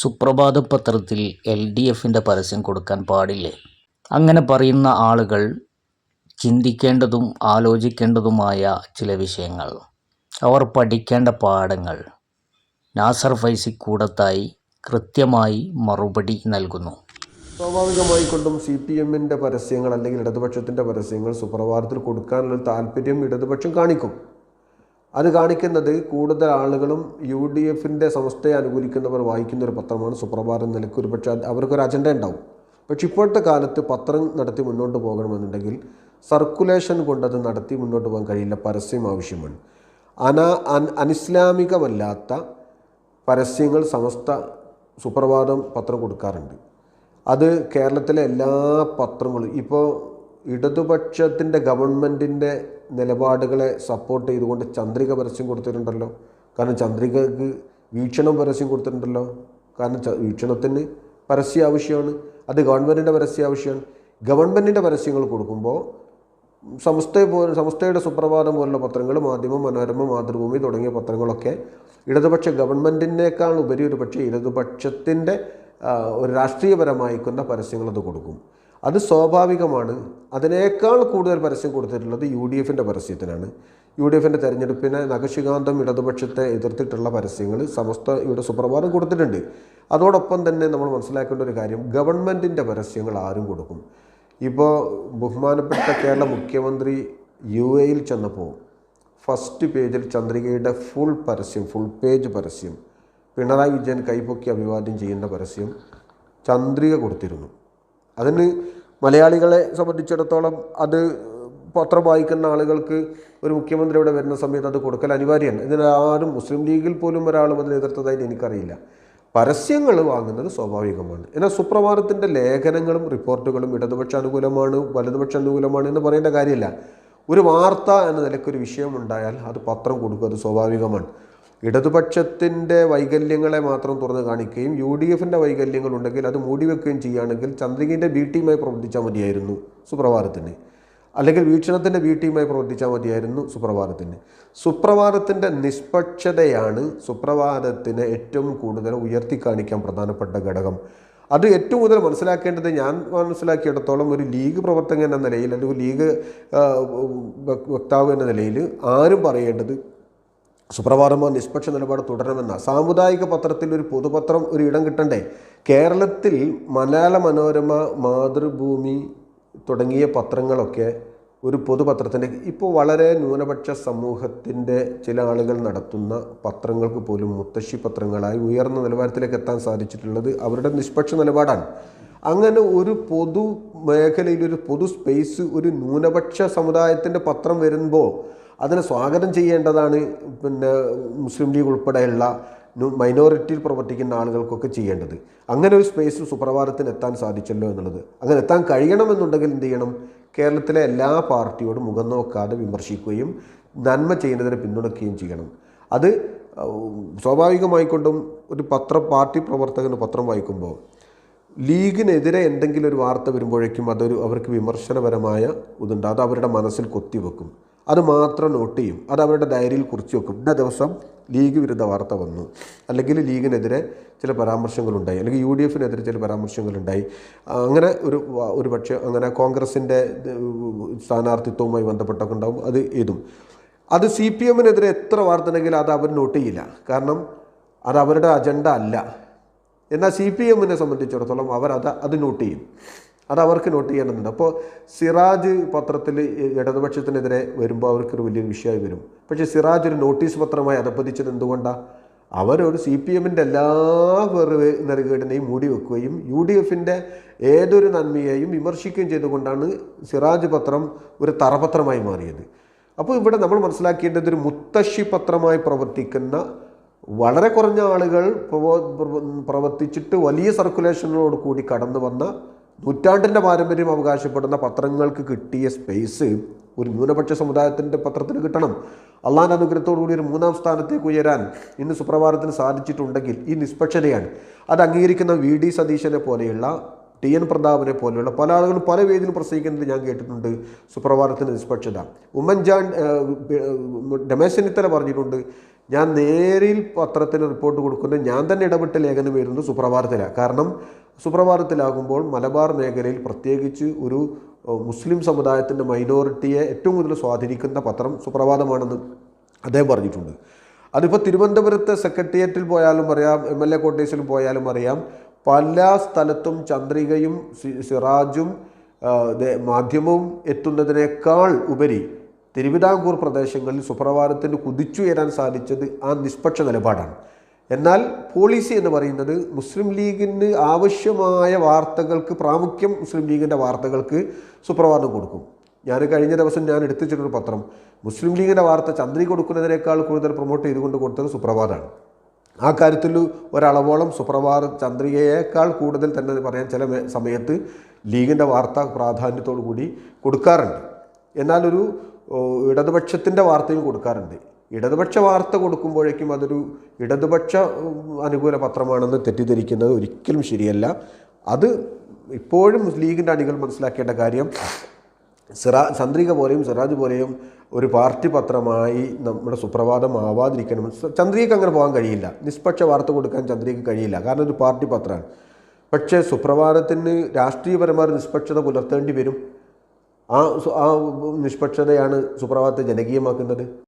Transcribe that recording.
സുപ്രഭാത പത്രത്തിൽ L D എഫിന്റെ പരസ്യം കൊടുക്കാൻ പാടില്ലേ? അങ്ങനെ പറയുന്ന ആളുകൾ ചിന്തിക്കേണ്ടതും ആലോചിക്കേണ്ടതുമായ ചില വിഷയങ്ങൾ. അവർ പഠിക്കേണ്ട പാഠങ്ങൾ നാസർ ഫൈസി കൂടത്തായി കൃത്യമായി മറുപടി നൽകുന്നു. സ്വാഭാവികമായി കൊണ്ടും സി പി എമ്മിന്റെ പരസ്യങ്ങൾ അല്ലെങ്കിൽ ഇടതുപക്ഷത്തിന്റെ പരസ്യങ്ങൾ സുപ്രഭാതത്തിൽ കൊടുക്കാനുള്ള താല്പര്യം ഇടതുപക്ഷം കാണിക്കും. അത് കാണിക്കുന്നത് കൂടുതൽ ആളുകളും യു ഡി എഫിന്റെ സംസ്ഥയെ അനുകൂലിക്കുന്നവർ വായിക്കുന്ന ഒരു പത്രമാണ്. സുപ്രഭാതം നിലയ്ക്ക് ഒരു പക്ഷേ അവർക്കൊരു അജണ്ട ഉണ്ടാവും. പക്ഷെ ഇപ്പോഴത്തെ കാലത്ത് പത്രം നടത്തി മുന്നോട്ട് പോകണമെന്നുണ്ടെങ്കിൽ സർക്കുലേഷൻ കൊണ്ടത് നടത്തി മുന്നോട്ട് പോകാൻ കഴിയില്ല. പരസ്യം ആവശ്യമാണ്. അനാ അൻ അനിസ്ലാമികമല്ലാത്ത പരസ്യങ്ങൾ സമസ്ത സുപ്രഭാതം പത്രം കൊടുക്കാറുണ്ട്. അത് കേരളത്തിലെ എല്ലാ പത്രങ്ങളും ഇപ്പോൾ ഇടതുപക്ഷത്തിന്റെ ഗവൺമെന്റിന്റെ നിലപാടുകളെ സപ്പോർട്ട് ചെയ്തുകൊണ്ട് ചന്ദ്രിക പരസ്യം കൊടുത്തിട്ടുണ്ടല്ലോ. കാരണം ചന്ദ്രികക്ക് വീക്ഷണം പരസ്യം കൊടുത്തിട്ടുണ്ടല്ലോ. കാരണം വീക്ഷണത്തിന് പരസ്യ ആവശ്യമാണ് അത് ഗവൺമെന്റിന്റെ പരസ്യ ആവശ്യമാണ്. ഗവൺമെന്റിന്റെ പരസ്യങ്ങൾ കൊടുക്കുമ്പോൾ സംസ്ഥയെ പോലെ സംസ്ഥയുടെ സുപ്രഭാതം പോലുള്ള പത്രങ്ങൾ മാധ്യമം മനോരമ മാതൃഭൂമി തുടങ്ങിയ പത്രങ്ങളൊക്കെ ഇടതുപക്ഷ ഗവൺമെന്റിനേക്കാൾ ഉപരി ഒരു പക്ഷേ ഇടതുപക്ഷത്തിന്റെ ഒരു രാഷ്ട്രീയപരമായിക്കുന്ന പരസ്യങ്ങൾ അത് കൊടുക്കും. അത് സ്വാഭാവികമാണ്. അതിനേക്കാൾ കൂടുതൽ പരസ്യം കൊടുത്തിട്ടുള്ളത് യു ഡി എഫിന്റെ പരസ്യത്തിനാണ്. യു ഡി എഫിന്റെ തെരഞ്ഞെടുപ്പിനെ നഖശികാന്തം ഇടതുപക്ഷത്തെ എതിർത്തിട്ടുള്ള പരസ്യങ്ങൾ സമസ്ത ഇവിടെ സുപ്രഭാതം കൊടുത്തിട്ടുണ്ട്. അതോടൊപ്പം തന്നെ നമ്മൾ മനസ്സിലാക്കേണ്ട ഒരു കാര്യം ഗവൺമെന്റിന്റെ പരസ്യങ്ങൾ ആരും കൊടുക്കും. ഇപ്പോൾ ബഹുമാനപ്പെട്ട കേരള മുഖ്യമന്ത്രി യു എയിൽ ചെന്നപ്പോൾ ഫസ്റ്റ് പേജിൽ ചന്ദ്രികയുടെ ഫുൾ പരസ്യം ഫുൾ പേജ് പരസ്യം പിണറായി വിജയൻ കൈപൊക്കി അഭിവാദ്യം ചെയ്യുന്ന പരസ്യം ചന്ദ്രിക കൊടുത്തിരുന്നു. അതിന് മലയാളികളെ സംബന്ധിച്ചിടത്തോളം അത് പത്രം വായിക്കുന്ന ആളുകൾക്ക് ഒരു മുഖ്യമന്ത്രി ഇവിടെ വരുന്ന സമയത്ത് അത് കൊടുക്കൽ അനിവാര്യമാണ്. ഇതിന് ആരും മുസ്ലിം ലീഗിൽ പോലും ഒരാളും അതിനെ എതിർത്തതായിട്ട് എനിക്കറിയില്ല. പരസ്യങ്ങൾ വാങ്ങുന്നത് സ്വാഭാവികമാണ്. എന്നാൽ സുപ്രഭാതത്തിന്റെ ലേഖനങ്ങളും റിപ്പോർട്ടുകളും ഇടതുപക്ഷ അനുകൂലമാണ് വലതുപക്ഷ അനുകൂലമാണ് എന്ന് പറയേണ്ട കാര്യമില്ല. ഒരു വാർത്ത എന്ന നിലയ്ക്ക് ഒരു വിഷയം ഉണ്ടായാൽ അത് പത്രം കൊടുക്കുക അത് സ്വാഭാവികമാണ്. ഇടതുപക്ഷത്തിന്റെ വൈകല്യങ്ങളെ മാത്രം തുറന്ന് കാണിക്കുകയും യു ഡി എഫിന്റെ വൈകല്യങ്ങൾ ഉണ്ടെങ്കിൽ അത് മൂടിവെക്കുകയും ചെയ്യുകയാണെങ്കിൽ ചന്ദ്രികന്റെ ബി ടീമായി പ്രവർത്തിച്ചാൽ മതിയായിരുന്നു സുപ്രഭാതത്തിന്. അല്ലെങ്കിൽ വീക്ഷണത്തിന്റെ ബി ടീമായി പ്രവർത്തിച്ചാൽ മതിയായിരുന്നു സുപ്രഭാതത്തിന്. സുപ്രഭാതത്തിന്റെ നിഷ്പക്ഷതയാണ് സുപ്രഭാതത്തിന് ഏറ്റവും കൂടുതൽ ഉയർത്തി കാണിക്കാൻ പ്രധാനപ്പെട്ട ഘടകം. അത് ഏറ്റവും കൂടുതൽ മനസ്സിലാക്കേണ്ടത് ഞാൻ മനസ്സിലാക്കിയിടത്തോളം ഒരു ലീഗ് പ്രവർത്തകൻ എന്ന നിലയിൽ അല്ലെങ്കിൽ ലീഗ് വക്താവ് എന്ന നിലയിൽ ആരും പറയേണ്ടത് സുപ്രഭാതമോ നിഷ്പക്ഷ നിലപാട് തുടരണമെന്ന സാമുദായിക പത്രത്തിൽ ഒരു പൊതുപത്രം ഒരു ഇടം കിട്ടണ്ടേ? കേരളത്തിൽ മലയാള മനോരമ മാതൃഭൂമി തുടങ്ങിയ പത്രങ്ങളൊക്കെ ഒരു പൊതുപത്രത്തിന്റെ ഇപ്പോൾ വളരെ ന്യൂനപക്ഷ സമൂഹത്തിന്റെ ചില ആളുകൾ നടത്തുന്ന പത്രങ്ങൾക്ക് പോലും മുത്തശ്ശി പത്രങ്ങളായി ഉയർന്ന നിലവാരത്തിലേക്ക് എത്താൻ സാധിച്ചിട്ടുള്ളത് അവരുടെ നിഷ്പക്ഷ നിലപാടാണ്. അങ്ങനെ ഒരു പൊതു മേഖലയിൽ ഒരു പൊതു സ്പേസ് ഒരു ന്യൂനപക്ഷ സമുദായത്തിന്റെ പത്രം വരുമ്പോൾ അതിനെ സ്വാഗതം ചെയ്യേണ്ടതാണ് പിന്നെ മുസ്ലിം ലീഗ് ഉൾപ്പെടെയുള്ള മൈനോറിറ്റിയിൽ പ്രവർത്തിക്കുന്ന ആളുകൾക്കൊക്കെ ചെയ്യേണ്ടത്. അങ്ങനെ ഒരു സ്പേസ് സുപ്രഭാതത്തിന് എത്താൻ സാധിച്ചല്ലോ എന്നുള്ളത്. അങ്ങനെ എത്താൻ കഴിയണമെന്നുണ്ടെങ്കിൽ എന്ത് ചെയ്യണം? കേരളത്തിലെ എല്ലാ പാർട്ടിയോടും മുഖം നോക്കാതെ വിമർശിക്കുകയും നന്മ ചെയ്യുന്നതിനെ പിന്തുണയ്ക്കുകയും ചെയ്യണം. അത് സ്വാഭാവികമായിക്കൊണ്ടും ഒരു പത്ര പാർട്ടി പ്രവർത്തകന് പത്രം വായിക്കുമ്പോൾ ലീഗിനെതിരെ എന്തെങ്കിലും ഒരു വാർത്ത വരുമ്പോഴേക്കും അതൊരു അവർക്ക് വിമർശനപരമായ ഇതുണ്ട്. അത് അവരുടെ മനസ്സിൽ കൊത്തിവെക്കും. അത് മാത്രം നോട്ട് ചെയ്യും. അത് അവരുടെ ഡയറിയിൽ കുറിച്ച് വെക്കും. ഇന്ന ദിവസം ലീഗ് വിരുദ്ധ വാർത്ത വന്നു. അല്ലെങ്കിൽ ലീഗിനെതിരെ ചില പരാമർശങ്ങളുണ്ടായി. അല്ലെങ്കിൽ യു ഡി എഫിനെതിരെ ചില പരാമർശങ്ങളുണ്ടായി. അങ്ങനെ ഒരു ഒരു പക്ഷേ അങ്ങനെ കോൺഗ്രസിന്റെ സ്ഥാനാർത്ഥിത്വവുമായി ബന്ധപ്പെട്ടൊക്കെ ഉണ്ടാവും. അത് ഇതും അത് സി പി എമ്മിനെതിരെ എത്ര വാർത്ത ഉണ്ടെങ്കിലും അത് അവർ നോട്ട് ചെയ്യില്ല. കാരണം അത് അവരുടെ അജണ്ട അല്ല. എന്നാൽ സി പി എമ്മിനെ സംബന്ധിച്ചിടത്തോളം അവർ അത് അത് നോട്ട് ചെയ്യും. അത് അവർക്ക് നോട്ട് ചെയ്യേണ്ടതുണ്ട്. അപ്പോൾ സിറാജ് പത്രത്തിൽ ഇടതുപക്ഷത്തിനെതിരെ വരുമ്പോൾ അവർക്കൊരു വലിയ വിഷയമായി വരും. പക്ഷേ സിറാജ് ഒരു നോട്ടീസ് പത്രമായി അധപ്പതിച്ചത് എന്തുകൊണ്ടാണ് അവരൊരു സി പി എമ്മിന്റെ എല്ലാ വെറുതെ നൽകേടിനെയും മൂടി വെക്കുകയും യു ഡി എഫിന്റെ ഏതൊരു നന്മയെയും വിമർശിക്കുകയും ചെയ്തുകൊണ്ടാണ് സിറാജ് പത്രം ഒരു തറപത്രമായി മാറിയത്. അപ്പോൾ ഇവിടെ നമ്മൾ മനസ്സിലാക്കേണ്ടത് ഒരു മുത്തശ്ശി പത്രമായി പ്രവർത്തിക്കുന്ന വളരെ കുറഞ്ഞ ആളുകൾ പ്രവർത്തിച്ചിട്ട് വലിയ സർക്കുലേഷനോട് കൂടി കടന്നു വന്ന നൂറ്റാണ്ടിന്റെ പാരമ്പര്യം അവകാശപ്പെടുന്ന പത്രങ്ങൾക്ക് കിട്ടിയ സ്പേസ് ഒരു ന്യൂനപക്ഷ സമുദായത്തിന്റെ പത്രത്തിന് കിട്ടണം. അള്ളാന്റെ അനുഗ്രഹത്തോടു കൂടി ഒരു മൂന്നാം സ്ഥാനത്തേക്ക് ഉയരാൻ ഇന്ന് സുപ്രഭാതത്തിന് സാധിച്ചിട്ടുണ്ടെങ്കിൽ ഈ നിഷ്പക്ഷതയാണ്. അത് അംഗീകരിക്കുന്ന വി ഡി സതീശനെ പോലെയുള്ള ടി എൻ പ്രതാപനെ പോലെയുള്ള പല ആളുകളും പല വേദിയിലും പ്രസംഗിക്കുന്നത് ഞാൻ കേട്ടിട്ടുണ്ട്. സുപ്രഭാതത്തിന് നിഷ്പക്ഷത. ഉമ്മൻചാണ്ട് ഏഹ്, രമേശ് ചെന്നിത്തല പറഞ്ഞിട്ടുണ്ട് ഞാൻ നേരിൽ പത്രത്തിന് റിപ്പോർട്ട് കൊടുക്കുന്നത് ഞാൻ തന്നെ ഇടപെട്ട ലേഖനം വരുന്നത് സുപ്രഭാതത്തിലാണ്. കാരണം സുപ്രഭാതത്തിലാകുമ്പോൾ മലബാർ മേഖലയിൽ പ്രത്യേകിച്ച് ഒരു മുസ്ലിം സമുദായത്തിന്റെ മൈനോറിറ്റിയെ ഏറ്റവും കൂടുതൽ സ്വാധീനിക്കുന്ന പത്രം സുപ്രഭാതമാണെന്ന് അദ്ദേഹം പറഞ്ഞിട്ടുണ്ട്. അതിപ്പോൾ തിരുവനന്തപുരത്തെ സെക്രട്ടേറിയറ്റിൽ പോയാലും അറിയാം എം എൽ എ കോട്ടേഴ്സിൽ പോയാലും അറിയാം പല സ്ഥലത്തും ചന്ദ്രികയും സിറാജും മാധ്യമവും എത്തുന്നതിനേക്കാൾ ഉപരി തിരുവിതാംകൂർ പ്രദേശങ്ങളിൽ സുപ്രഭാതത്തിന് കുതിച്ചുയരാൻ സാധിച്ചത് ആ നിഷ്പക്ഷ നിലപാടാണ്. എന്നാൽ പോളിസി എന്ന് പറയുന്നത് മുസ്ലിം ലീഗിന് ആവശ്യമായ വാർത്തകൾക്ക് പ്രാമുഖ്യം മുസ്ലിം ലീഗിന്റെ വാർത്തകൾക്ക് സുപ്രഭാതം കൊടുക്കും. ഞാൻ കഴിഞ്ഞ ദിവസം ഞാൻ എടുത്തിട്ടൊരു പത്രം. മുസ്ലിം ലീഗിന്റെ വാർത്ത ചന്ദ്രി കൊടുക്കുന്നതിനേക്കാൾ കൂടുതൽ പ്രൊമോട്ട് ചെയ്തുകൊണ്ട് കൊടുത്തത് സുപ്രഭാതമാണ് ആ കാര്യത്തിൽ ഒരളവോളം സുപ്രഭാത ചന്ദ്രികയേക്കാൾ കൂടുതൽ തന്നെ പറയാൻ ചില സമയത്ത് ലീഗിന്റെ വാർത്ത പ്രാധാന്യത്തോടു കൂടി കൊടുക്കാറുണ്ട്. എന്നാലൊരു ഇടതുപക്ഷത്തിന്റെ വാർത്തയും കൊടുക്കാറുണ്ട്. ഇടതുപക്ഷ വാർത്ത കൊടുക്കുമ്പോഴേക്കും അതൊരു ഇടതുപക്ഷ അനുകൂല പത്രമാണെന്ന് തെറ്റിദ്ധരിക്കുന്നത് ഒരിക്കലും ശരിയല്ല. അത് ഇപ്പോഴും ലീഗിന്റെ അണികൾ മനസ്സിലാക്കേണ്ട കാര്യം സിറാ ചന്ദ്രിക പോലെയും സിറാജ് പോലെയും ഒരു പാർട്ടി പത്രമായി നമ്മുടെ സുപ്രഭാതം ആവാതിരിക്കണം. ചന്ദ്രികയ്ക്ക് അങ്ങനെ പോകാൻ കഴിയില്ല. നിഷ്പക്ഷ വാർത്ത കൊടുക്കാൻ ചന്ദ്രികയ്ക്ക് കഴിയില്ല. കാരണം ഒരു പാർട്ടി പത്രമാണ്. പക്ഷേ സുപ്രഭാതത്തിന് രാഷ്ട്രീയപരമായ നിഷ്പക്ഷത പുലർത്തേണ്ടി വരും. ആ ആ നിഷ്പക്ഷതയാണ് സുപ്രഭാതത്തെ ജനകീയമാക്കുന്നത്.